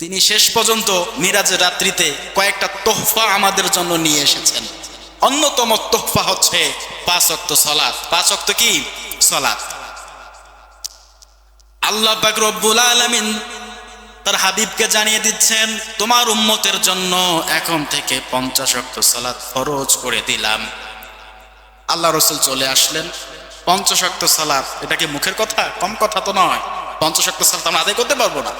তিনি শেষ পর্যন্ত মিরাজের রাত্রিতে কয়েকটা তোহফা আমাদের জন্য নিয়ে এসেছেন। অন্যতম তোহফা হচ্ছে পাঁচ অক্ত সলাৎ পাঁচ কি? সলাৎ আল্লাহ পাক রব্বুল আলামিন তার হাবিবকে জানিয়ে দিচ্ছেন, তোমার উম্মতের জন্য এখন থেকে পঞ্চাশ অক্ত সালাত ফরজ করে দিলাম। আল্লাহ রসুল চলে আসলেন। পঞ্চাশ অক্ত সালাত, এটা কি মুখের কথা? কম কথা তো নয়। পঞ্চাশ অক্ত সালাত আমরা আদায় করতে পারব না।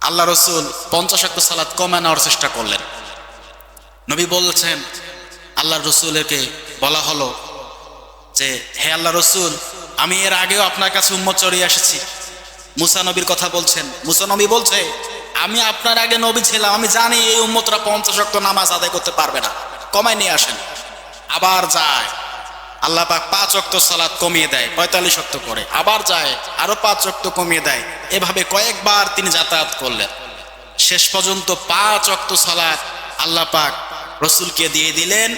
আল্লাহ রসুল পঞ্চাশ অক্ত সালাদ কমে নেওয়ার চেষ্টা করলেন। নবী বলছেন আল্লাহ রসুলকে বলা হলো যে, হে আল্লাহ রসুল, আমি এর আগেও আপনার কাছে উম্মত চড়িয়ে এসেছি। মুসা নবীর কথা বলছেন। মুসা নবী বলছে, আমি আপনার আগে নবী ছিলাম, আমি জানি এই উম্মতরা পঞ্চাশ অক্ত নামাজ আদায় করতে পারবে না। কমায় নিয়ে আসেন। আবার যায়। আল্লাহ পাক পাঁচ অক্ত সালাত কমিয়ে দেয়, পঁয়তাল্লিশ অক্ত করে। আবার যায়, আরও পাঁচ অক্ত কমিয়ে দেয়। এভাবে কয়েকবার তিনি যাতায়াত করলেন। শেষ পর্যন্ত পাঁচ অক্ত সালাত আল্লাহ পাক রসুলকে দিয়ে দিলেন।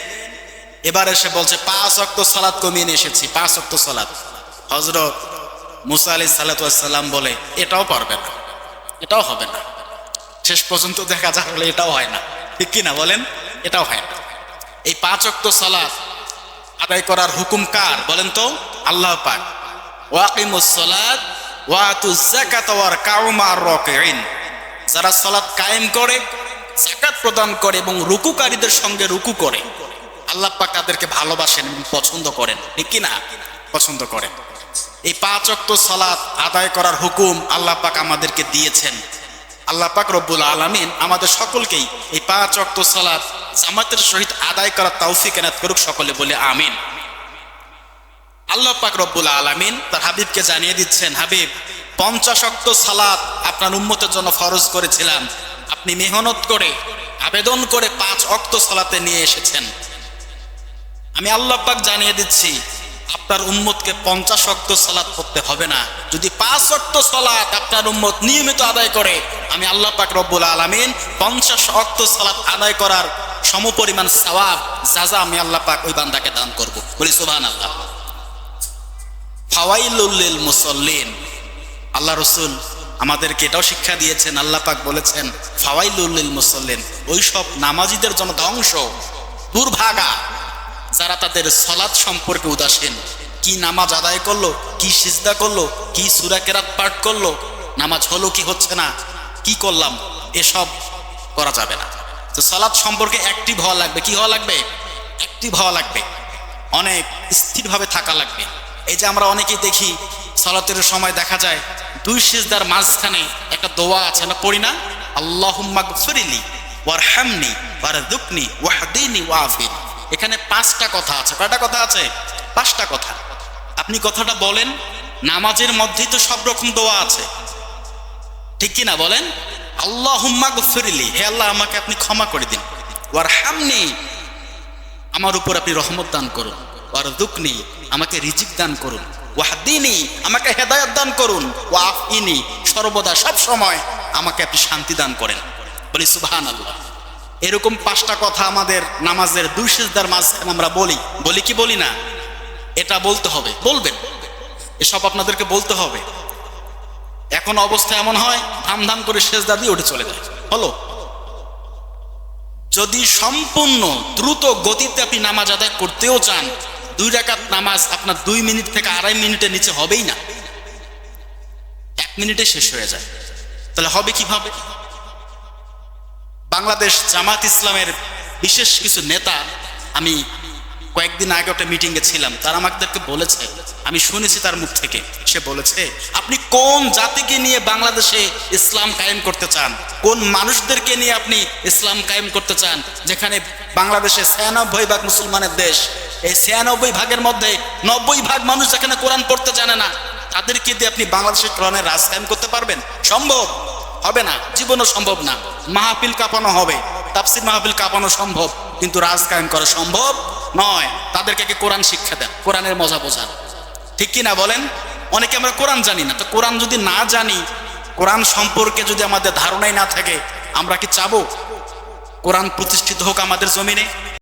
এবার এসে বলছে, পাঁচ অক্ত সালাত কমিয়ে নিয়ে এসেছি, পাঁচ অক্ত সালাত। হজরত মুসা আলি সাল্লাতাম বলে, এটাও পারবে না, এটাও হবে না। শেষ পর্যন্ত দেখা বলে এটাও হয় না। ঠিক কিনা বলেন? এটাও হয় না। এই পাঁচ অক্ত সালাত আদায় করার হুকুম কার? বলেন তো, আল্লাহ পাক। ওয়াকিমুস সালাত ওয়াতুজ যাকাত ওয়ার কাউমার রাকিঈন। যারা সালাত কায়েম করে, যাকাত প্রদান করে এবং রুকুকারীদের সঙ্গে রুকু করে, আল্লাহ পাক তাদেরকে ভালোবাসেন এবং পছন্দ করেন। ঠিক কি না? পছন্দ করেন। এই পাঁচ অক্ত সালাত আদায় করার হুকুম আল্লাহ পাক আমাদেরকে দিয়েছেন। আল্লাহ পাক রব্বুল আলামিন আমাদের সকলকেই এই পাঁচ অক্ত সালাত জামাতের সহিত আদায় করার তৌফিক এনাত করুক সকলে বলে আমিন। আল্লাহ পাক রব্বুল আলামিন তার হাবিবকে জানিয়ে দিচ্ছেন, হাবিব, পঞ্চাশ অক্ত সালাত আপনার উম্মতের জন্য ফরজ করেছিলাম। আপনি মেহনত করে, আবেদন করে পাঁচ অক্ত সালাতে নিয়ে এসেছেন। আমি আল্লাহ পাক জানিয়ে দিচ্ছি, আপনার উম্মতকে পঞ্চাশ অক্ত সালাত করতে হবে না। যদি পাঁচ অক্ত সালাত আপনার উম্মত নিয়মিত আদায় করে, আমি আল্লাহ পাক রব্বুল আলমিন পঞ্চাশ অক্ত সালাত আদায় করার সমপরিমাণ সওয়াব যাজা আমি আল্লাহ পাক ওই বান্দাকে দান করব। বলি সুবহান আল্লাহ ফাওয়াইলুল মুসল্লিন। আল্লাহ রসুল আমাদেরকে এটাও শিক্ষা দিয়েছেন, আল্লাহ পাক বলেছেন, ফাওয়াইলুল মুসল্লিন, ওই সব নামাজিদের জন্য ধ্বংস, দুর্ভাগা, যারা তাদের সলাৎ সম্পর্কে উদাসীন। কি নামাজ আদায় করল, কি সিজদা করল, কি সুরা কেরাত পাঠ করল, নামাজ হলো কি হচ্ছে না, কি করলাম, এসব করা যাবে না। তো সলাৎ সম্পর্কে অ্যাক্টিভ হওয়া লাগবে। কি হওয়া লাগবে? অ্যাক্টিভ হওয়া লাগবে। অনেক স্থিরভাবে থাকা লাগবে। এই যে আমরা অনেকেই দেখি, সলাতের সময় দেখা যায়, দুই সিজদার মাঝখানে একটা দোয়া আছে না পড়ি না? আল্লাহুম্মা গফিরলি ওয়ারহামনি ওয়ারযুকনি ওয়াহদিনি ওয়াফিনি এখানে পাঁচটা কথা আছে। কয়টা কথা আছে? পাঁচটা কথা। আপনি কথাটা বলেন, নামাজের মধ্যেই তো সব রকম দোয়া আছে। ঠিক কি না বলেন? আল্লাহ গফিরলি। হে আল্লাহ, আমাকে আপনি ক্ষমা করে দিন। ওয়ার হামনি আমার উপর আপনি রহমত দান করুন। ওয়ার দুকনি আমাকে রিজিক দান করুন। ওয়াহদিনী, আমাকে হেদায়ত দান করুন। ওয়াফ ইনি সর্বদা সব সময় আমাকে আপনি শান্তি দান করেন। বলি সুবহান আল্লাহ এরকম পাঁচটা কথা আমাদের নামাজের দুই সিজদার মাঝখানে আমরা বলি। বলি কি বলি না? এটা বলতে হবে। বলবেন। এসব আপনাদেরকে বলতে হবে। এখন অবস্থা এমন হয় ধাম ধাম করে সেজদা দিয়ে উঠে চলে যায়। হলো? যদি সম্পূর্ণ দ্রুত গতিতে আপনি নামাজ আদায় করতেও চান, দুই রাকাত নামাজ আপনার দুই মিনিট থেকে আড়াই মিনিটের নিচে হবেই না। এক মিনিটে শেষ হয়ে যায়। তাহলে হবে কীভাবে? বাংলাদেশ জামাত ইসলামের বিশেষ কিছু নেতা, আমি কয়েকদিন আগে একটা মিটিংয়ে ছিলাম, তারা আমাদেরকে বলেছে, আমি শুনেছি তার মুখ থেকে। সে বলেছে, আপনি কোন জাতিকে নিয়ে বাংলাদেশে ইসলাম কায়েম করতে চান? কোন মানুষদেরকে নিয়ে আপনি ইসলাম কায়েম করতে চান? যেখানে বাংলাদেশে ছিয়ানব্বই ভাগ মুসলমানের দেশ। এই ছিয়ানব্বই ভাগের মধ্যে নব্বই ভাগ মানুষ যেখানে কোরআন পড়তে জানে না তাদেরকে দিয়ে আপনি বাংলাদেশের কোরআনের রাজ কায়েম করতে পারবেন? সম্ভব? হবে না। জীবনও সম্ভব না। মাহফিল কাঁপানো হবে। তাফসির মাহফিল কাঁপানো সম্ভব। কিন্তু রাজ কায়েম করা সম্ভব নয়। তাদেরকে কোরআন শিক্ষা দেন? কোরআনের মজা বোঝান। ঠিক কি না বলেন? অনেকে আমরা কোরআন জানি না। তো কোরআন যদি না জানি, কোরআন সম্পর্কে যদি আমাদের ধারণাই না থাকে, আমরা কি চাবো? কোরআন প্রতিষ্ঠিত হোক আমাদের জমিনে।